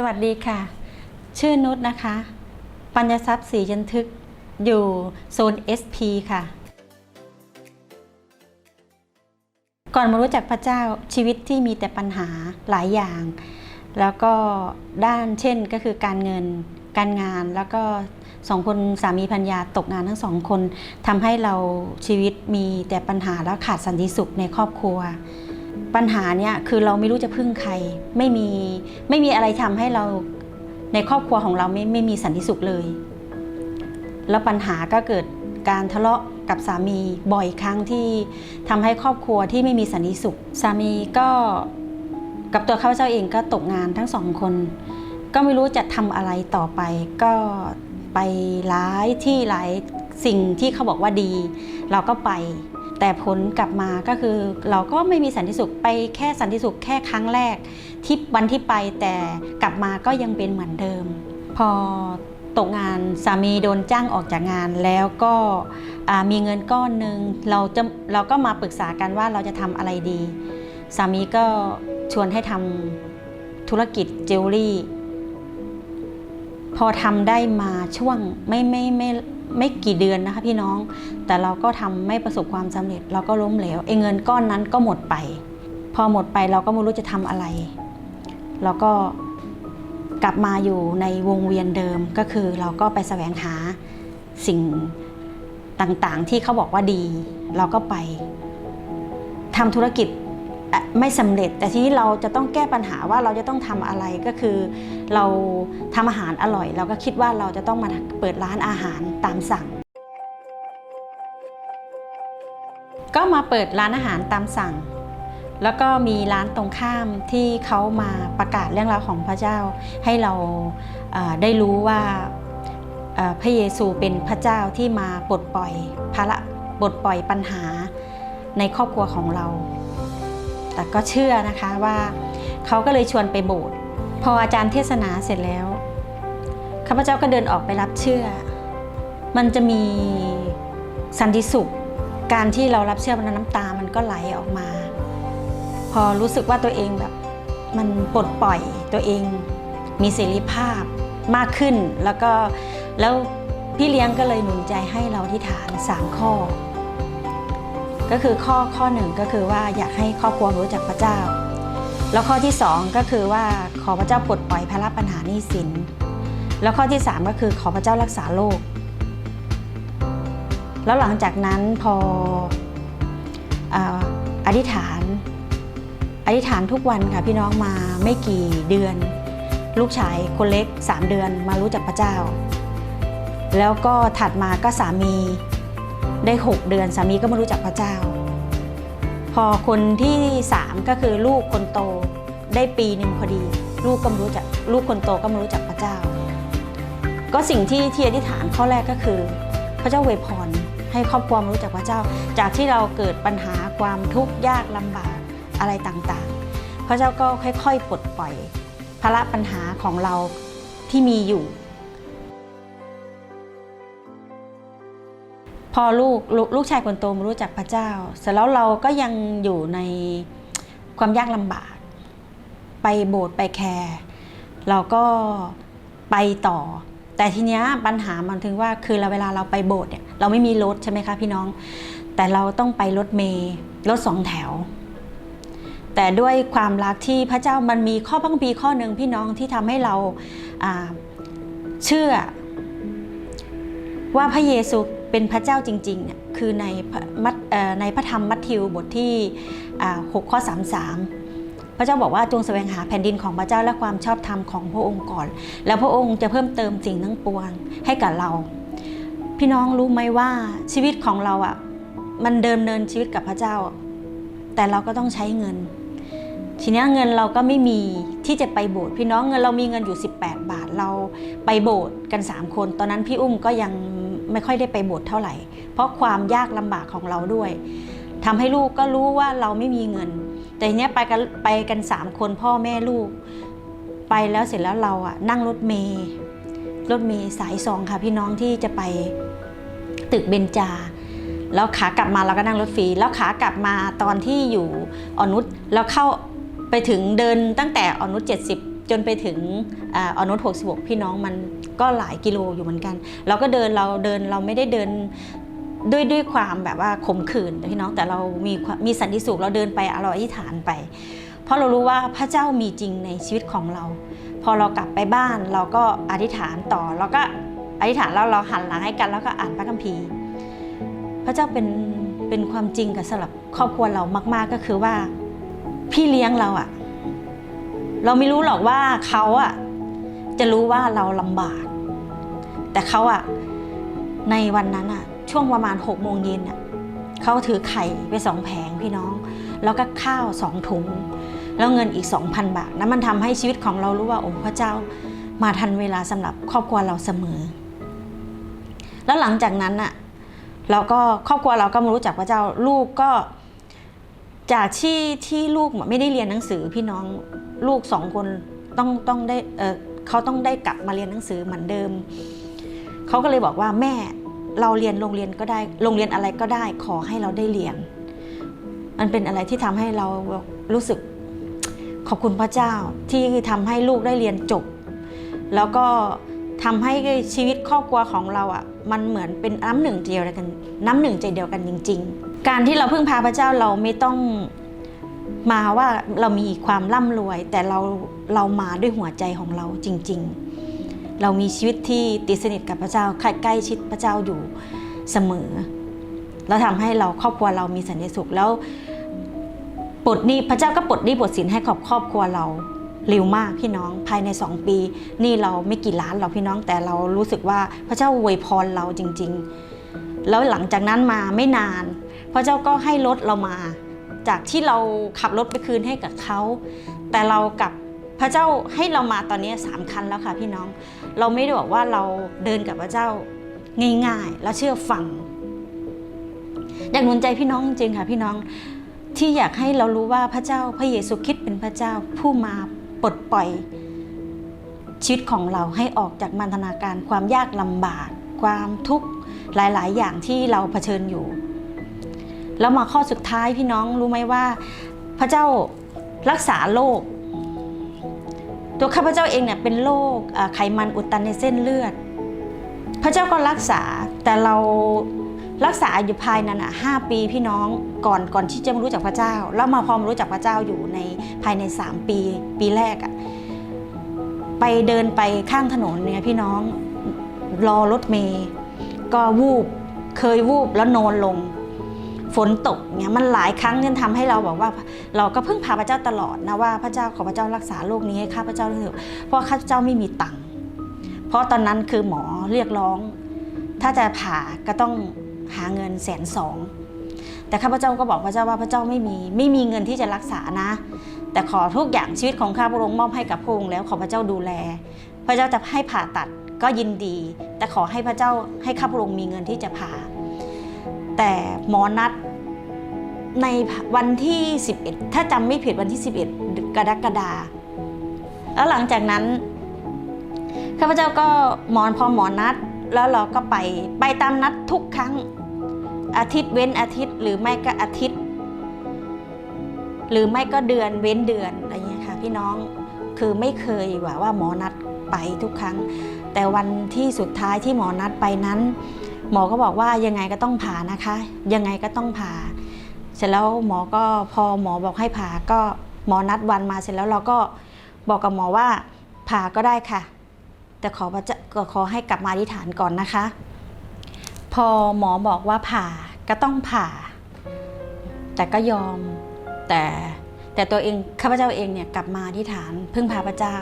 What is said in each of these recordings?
สวัสดีค่ะ ชื่อนุชนะคะ ปัญญทรัพย์สีจันทึกอยู่โซน SP ค่ะ ก่อนมารู้จักพระเจ้าชีวิตที่มีแต่ปัญหาหลายอย่าง แล้วก็ด้านเช่นก็คือการเงินการงานแล้วก็สองคนสามีพัญญาตกงานทั้งสองคนทำให้เราชีวิตมีแต่ปัญหาแล้วขาดสันติสุขในครอบครัว ปัญหาเนี่ยคือเราไม่รู้จะพึ่งใคร ไม่มีไม่มีอะไรทำให้เราในครอบครัวของเราไม่ไม่มีสันติสุขเลย แล้วปัญหาก็เกิดการทะเลาะกับสามีบ่อยครั้งที่ทำให้ครอบครัวที่ไม่มีสันติสุข สามีก็กับตัวข้าพเจ้าเองก็ตกงานทั้งสองคน ก็ไม่รู้จะทำอะไรต่อไป ก็ไปหลายที่หลายสิ่งที่เขาบอกว่าดี เราก็ไป แต่ผลกลับมาก็คือเราก็ไม่มีสันติสุขไปแค่สันติสุขแค่ครั้งแรกที่วันที่ไปแต่กลับมาก็ยังเป็นเหมือนเดิม พอตกงานสามีโดนจ้างออกจากงานแล้วก็มีเงินก้อนหนึ่งเราจะเราก็มาปรึกษากันว่าเราจะทำอะไรดี สามีก็ชวนให้ทำธุรกิจเจวเวลรี่ พอทำได้มาช่วงไม่ไม่ไม่ ไม่กี่เดือนนะคะพี่น้อง แต่เราก็ทำไม่ประสบความสำเร็จ เราก็ล้มเหลวไอ้เงินก้อนนั้นก็หมดไป พอหมดไปเราก็ไม่รู้จะทำอะไร เราก็กลับมาอยู่ในวงเวียนเดิมก็คือเราก็ไปแสวงหาสิ่งต่างๆ ที่เขาบอกว่าดี เราก็ไปทำธุรกิจ ไม่สำเร็จ แต่ทีนี้เราจะต้องแก้ปัญหาว่าเราจะต้องทำอะไรก็คือ เราทำอาหารอร่อย เราก็คิดว่าเราจะต้องมาเปิดร้านอาหารตามสั่ง ก็มาเปิดร้านอาหารตามสั่ง แล้วก็มีร้านตรงข้ามที่เขามาประกาศเรื่องราวของพระเจ้า ให้เราได้รู้ว่าพระเยซูเป็นพระเจ้าที่มาปลดปล่อยภาระปลดปล่อยปัญหาในครอบครัวของเรา แต่ก็เชื่อนะคะว่าเขาก็เลยชวนไปโบสถ์พออาจารย์เทศนาเสร็จแล้วข้าพเจ้าก็เดินออกไปรับเชื่อ มันจะมีสันติสุข การที่เรารับเชื่อมันน้ำตามันก็ไหลออกมา พอรู้สึกว่าตัวเองแบบมันปลดปล่อยตัวเอง มีเสรีภาพมากขึ้นแล้วก็แล้วพี่เลี้ยงก็เลยหนุนใจให้เราที่ฐาน 3 ข้อ ก็คือข้อข้อหนึ่งก็คือว่าอยากให้ครอบครัวรู้จักพระเจ้า แล้วข้อที่2ก็คือว่าขอพระเจ้าปลดปล่อยภาระปัญหาหนี้สิน แล้วข้อที่3ก็คือขอพระเจ้ารักษาโรคแล้วหลังจากนั้นพอออธิษฐานอธิษฐานทุกวันค่ะพี่น้องมาไม่กี่เดือน ลูกชายคนเล็ก 3 เดือนมารู้จักพระเจ้า แล้วก็ถัดมาก็สามี ได้ 6 เดือนสามีก็มารู้จักพระเจ้า พอคนที่ 3 ก็คือลูกคนโตได้ปีหนึ่งพอดี ลูกก็มารู้จักลูกคนโตก็มารู้จักพระเจ้า ก็สิ่งที่ที่อธิษฐานข้อแรกก็คือ พระเจ้าเวพรให้ครอบครัวรู้จักพระเจ้า จากที่เราเกิดปัญหาความทุกข์ยากลำบากอะไรต่างๆ พระเจ้าก็ค่อยๆปลดปล่อยภาระปัญหาของเราที่มีอยู่ พอลูกลลูกชายคนโตมารู้จักพระเจ้า เสร็จแล้วเราก็ยังอยู่ในความยากลำบาก ไปโบสถ์ไปแคร์เราก็ไปต่อ แต่ทีเนี้ยปัญหามันถึงว่าคือเราเวลาเราไปโบสถ์เนี่ยเราไม่มีรถใช่ไหมคะพี่น้อง แต่เราต้องไปรถเมล์รถสองแถว แต่ด้วยความรักที่พระเจ้ามันมีข้อพังพีข้อหนึ่งพี่น้องที่ทำให้เราเชื่อว่าพระเยซู เป็นพระเจ้าจริงๆเนี่ยคือในพระมัทเอ่อในพระธรรมมัทธิวบทที่ 6 ข้อ 33 พระเจ้าบอกว่าจงแสวงหาแผ่นดินของพระเจ้าและความชอบธรรมของพระองค์ก่อน แล้วพระองค์จะเพิ่มเติมสิ่งทั้งปวงให้กับเรา พี่น้องรู้ไหมว่าชีวิตของเราอะมันเดิมเนินชีวิตกับพระเจ้า แต่เราก็ต้องใช้เงิน ทีนี้เงินเราก็ไม่มีที่จะไปโบสถ์พี่น้องเงินเรามีเงินอยู่ 18 บาทเราไปโบสถ์กัน 3 คน ตอนนั้นพี่อุ้มก็ยัง ไม่ค่อยได้ไปบสถ์เท่าไหร่ เพราะความยากลำบากของเราด้วยทำให้ลูกก็รู้ว่าเราไม่มีเงิน แต่ทีเนี้ยไปกันไปกัน3คนพ่อแม่ลูก ไปแล้วเสร็จแล้วเราอะนั่งรถเมย์รถเมย์สายสองค่ะพี่น้องที่จะไปตึกเบญจา แล้วขากลับมาเราก็นั่งรถฟรี แล้วขากลับมาตอนที่อยู่ออนุชแล้วเข้าไปถึงเดินตั้งแต่ออนุช70 จนไปถึงอออนุท66 พี่น้องมัน ก็หลายกิโลอยู่เหมือนกัน เราก็เดินเราเดินเราไม่ได้เดินด้วยด้วยความแบบว่าขมขื่นพี่น้องแต่เรามีมมีสันติสุขเราเดินไปเราอธิษฐานไป เพราะเรารู้ว่าพระเจ้ามีจริงในชีวิตของเรา พอเรากลับไปบ้านเราก็อธิษฐานต่อเราก็อธิษฐานแล้วเราหันหลังให้กันแล้วก็อ่านพระคัมภีร์ พระเจ้าเป็นเป็นความจริงกับสำหรับครอบครัวเรามาก ๆก็คือว่าพี่เลี้ยงเราอะเราไม่รู้หรอกว่าเขาอะ จะรู้ว่าเราลำบาก แต่เขาอะในวันนั้นอะช่วงประมาณหกโมงเย็นอะเขาถือไข่ไปสองแผงพี่น้อง แล้วก็ข้าวสองถุง แล้วเงินอีก 2,000 บาทนั้นมันทำให้ชีวิตของเรารู้ว่าโอ้พระเจ้ามาทันเวลาสำหรับครอบครัวเราเสมอ แล้วหลังจากนั้นน่ะเราก็ครอบครัวเราก็มารู้จักพระเจ้าลูกก็จากที่ที่ลูกไม่ได้เรียนหนังสือพี่น้องลูกสองคนต้องต้องได้เออ เขาต้องได้กลับมาเรียนหนังสือเหมือนเดิม เขาก็เลยบอกว่าแม่เราเรียนโรงเรียนก็ได้ โรงเรียนอะไรก็ได้ ขอให้เราได้เรียน มันเป็นอะไรที่ทำให้เรารู้สึกขอบคุณพระเจ้าที่ทำให้ลูกได้เรียนจบ แล้วก็ทำให้ชีวิตครอบครัวของเราอะมันเหมือนเป็นน้ำหนึ่งใจเดียวกัน น้ำหนึ่งใจเดียวกันจริง ๆ การที่เราพึ่งพาพระเจ้าเราไม่ต้อง มาว่าเรามีความร่ำรวย แต่เราเรามาด้วยหัวใจของเราจริง ๆ เรามีชีวิตที่ติดสนิทกับพระเจ้าใกล้ชิดพระเจ้าอยู่เสมอ แล้วทำให้เราครอบครัวเรามีสันติสุขแล้วปลดหนี้พระเจ้าก็ปลดหนี้ปลดสินให้กับครอบครัวเราเร็วมากพี่น้องภายใน 2 ปี นี่เราไม่กี่ล้านเราพี่น้องแต่เรารู้สึกว่าพระเจ้าอวยพรเราจริง ๆ แล้วหลังจากนั้นมาไม่นาน พระเจ้าก็ให้รถเรามา จากที่เราขับรถไปคืนให้กับเขา แต่เรากับพระเจ้าให้เรามาตอนนี้สามคันแล้วค่ะพี่น้อง เราไม่ได้บอกว่าเราเดินกับพระเจ้าง่ายๆ แล้วเชื่อฟังอยากหนุนใจพี่น้องจริงๆค่ะพี่น้องที่อยากให้เรารู้ว่าพระเจ้าพระเยซูคริสต์เป็นพระเจ้าผู้มาปลดปล่อยชีวิตของเราให้ออกจากมันธนาการความยากลำบาก ความทุกข์หลาย ๆ อย่างที่เราเผชิญอยู่ แล้วมาข้อสุดท้ายพี่น้องรู้ไหมว่า พระเจ้ารักษาโรคตัวข้าพเจ้าเองเนี่ยเป็นโรคไขมันอุดตันในเส้นเลือด พระเจ้าก็รักษาแต่เรารักษาอยู่ภายนั้นอะห้าปีพี่น้องก่อนก่อนที่จะรู้จักพระเจ้า แล้วมาพอมารู้จักพระเจ้าอยู่ในภายใน3ปี ปีแรกอะไปเดินไปข้างถนนเนี่ยพี่น้องรอรถเมย์ก็วูบเคยวูบแล้วนอนลง ฝนตกเนี่ยมันหลายครั้งจนทำให้เราบอกว่า เราก็พึ่งพาพระเจ้าตลอดนะว่าพระเจ้าขอพระเจ้ารักษาโรคนี้ให้ข้าพระเจ้าด้วยเถิดเพราะข้าพเจ้าไม่มีตังค์เพราะตอนนั้นคือหมอเรียกร้อง ถ้าจะผ่าก็ต้องหาเงินแสนสองแต่ข้าพเจ้าก็บอกพระเจ้าว่าพระเจ้าไม่มีไม่มีเงินที่จะรักษานะ แต่ขอทุกอย่างชีวิตของข้าพระองค์มอบให้กับพระองค์แล้วขอพระเจ้าดูแล พระเจ้าจะให้ผ่าตัดก็ยินดี แต่ขอให้พระเจ้าให้ข้าพระองค์มีเงินที่จะผ่า แต่หมอนัด ในวันที่ 11 ถ้าจำไม่ผิดวันที่ 11 กรกฎาแล้วหลังจากนั้นข้าพเจ้าก็หมอนพอหมอนัด แล้วเราก็ไปไปตามนัดทุกครั้ง อาทิตย์เว้นอาทิตย์ หรือไม่ก็อาทิตย์ หรือไม่ก็เดือนเว้นเดือนอะไรเงี้ยค่ะพี่น้องคือไม่เคยว่าว่าหมอนัดไปทุกครั้ง แต่วันที่สุดท้ายที่หมอนัดไปนั้น หมอก็บอกว่ายังไงก็ต้องผ่านะคะ ยังไงก็ต้องผ่า เสร็จแล้วหมอก็พอหมอบอกให้ผ่าก็หมอนัดวันมาเสร็จแล้วเราก็บอกกับหมอว่าผ่าก็ได้ค่ะ แต่ขอพระเจ้าก็ขอให้กลับมาอธิษฐานก่อนนะคะ พอหมอบอกว่าผ่าก็ต้องผ่า แต่ก็ยอมแต่แต่ตัวเองข้าพเจ้าเองเนี่ยกลับมาอธิษฐานพึ่งพาพระเจ้า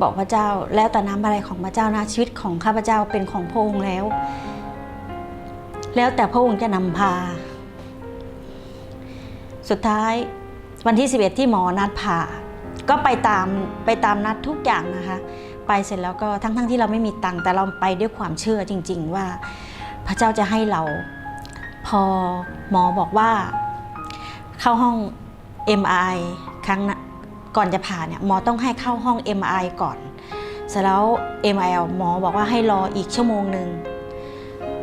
บอกพระเจ้าแล้วแต่น้ำอะไรของพระเจ้านะชีวิตของข้าพเจ้าเป็นของพระองค์แล้ว แล้วแต่พระองค์จะนำพา สุดท้ายวันที่ 11 ที่หมอนัดผ่า ก็ไปตามไปตามนัดทุกอย่างนะคะ ไปเสร็จแล้วก็ทั้งๆทที่เราไม่มีตังค์แต่เราไปด้วยความเชื่อจริง ๆ ว่า พระเจ้าจะให้เรา พอหมอบอกว่า เข้าห้อง MRI ครั้งนะก่อนจะผ่าเนี่ยหมอต้องให้เข้าห้อง MRI ก่อนเสร็จแล้ว MRI หมอบอกว่าให้รออีกชั่วโมงหนึ่ง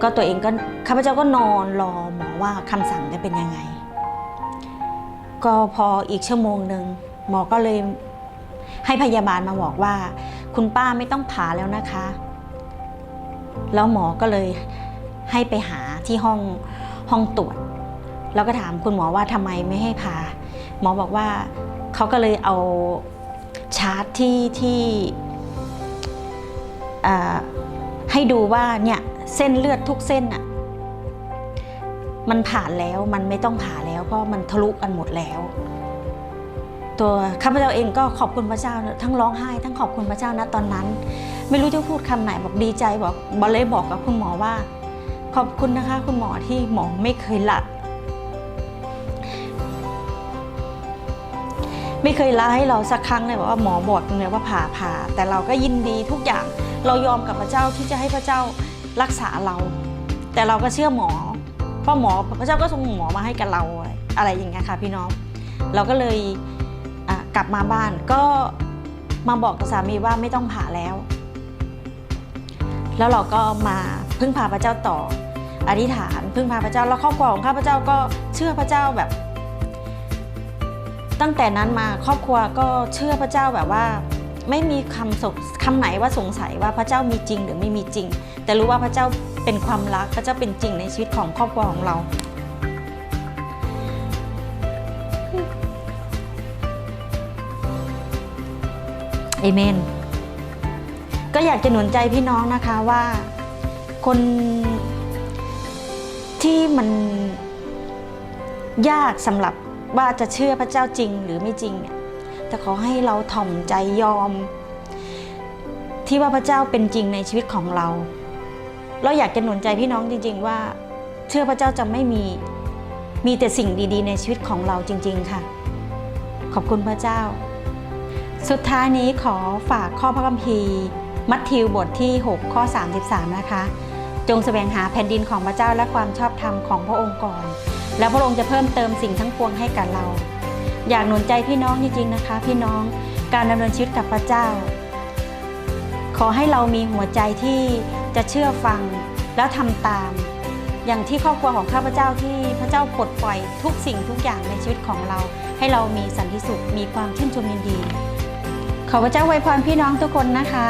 ก็ตัวเองก็ข้าพเจ้าก็นอนรอหมอว่าคำสั่งจะเป็นยังไง ก็พออีกชั่วโมงหนึ่งหมอก็เลยให้พยาบาลมาบอกว่า คุณป้าไม่ต้องผ่าแล้วนะคะ แล้วหมอก็เลยให้ไปหาที่ห้องห้องตรวจ แล้วก็ถามคุณหมอว่าทำไมไม่ให้ผ่าหมอบอกว่าเขาก็เลยเอาชาร์ตที่ที่ให้ดูว่าเนี่ยเส้นเลือดทุกเส้นอะมันผ่านแล้วมันไม่ต้องผ่าแล้ว ราะมันทะลุกันหมดแล้ว ตัวข้าพเจ้าเองก็ขอบคุณพระเจ้าทั้งร้องไห้ ทั้งขอบคุณพระเจ้านะตอนนั้น ไม่รู้จะพูดคำไหนบอกดีใจบอกบอลเลยบอกกับคุณหมอว่า ขอบคุณนะคะ คุณหมอที่หมอไม่เคยละไม่เคยละให้เราสักครั้งเลยบอกว่าหมอบอกเลยว่าผ่าผ่า แต่เราก็ยินดีทุกอย่างเรายอมกับพระเจ้าที่จะให้พระเจ้ารักษาเรา แต่เราก็เชื่อหมอเพราะหมอพระเจ้าก็ส่งหมอมาให้กับเรา อะไรอย่างเงี้ยค่ะพี่น้อง เราก็เลยกลับมาบ้านก็มาบอกกับสามีว่าไม่ต้องผ่าแล้ว แล้วเราก็มาพึ่งพาพระเจ้าต่อ อธิษฐานพึ่งพาพระเจ้าแล้วครอบครัวของข้าพเจ้าก็เชื่อพระเจ้าแบบ ตั้งแต่นั้นมาครอบครัวก็เชื่อพระเจ้าแบบว่า ไม่มีคำสงคำไหนว่าสงสัยว่าพระเจ้ามีจริงหรือไม่มีจริง แต่รู้ว่าพระเจ้าเป็นความรักพระเจ้าเป็นจริงในชีวิตของครอบครัวของเรา เอเมน ก็อยากจะหนุนใจพี่น้องนะคะว่าคนที่มันยากสำหรับว่าจะเชื่อพระเจ้าจริงหรือไม่จริงเนี่ยแต่ขอให้เราถ่อมใจยอม ที่ว่าพระเจ้าเป็นจริงในชีวิตของเรา เราอยากจะหนุนใจพี่น้องจริง ๆ ว่า เชื่อพระเจ้าจะไม่มีมีแต่สิ่งดี ๆ ในชีวิตของเราจริง ๆ ค่ะ ขอบคุณพระเจ้า สุดท้ายนี้ขอฝากข้อพระคัมภีร์ มัทธิวบทที่ 6 ข้อ 33 นะคะ จงแสวงหาแผ่นดินของพระเจ้าและความชอบธรรมของพระองค์ก่อน แล้วพระองค์จะเพิ่มเติมสิ่งทั้งปวงให้กับเรา อยากหนุนใจพี่น้องจริงๆนะคะ พี่น้องการดำเนินชีวิตกับพระเจ้า ขอให้เรามีหัวใจที่จะเชื่อฟังแล้วทำตาม อย่างที่ครอบครัวของข้าพเจ้าที่พระเจ้าปลดปล่อยทุกสิ่งทุกอย่างในชีวิตของเรา ให้เรามีสันติสุขมีความชื่นชมยินดี ขอพระเจ้าอวยพรพี่น้องทุกคนนะคะ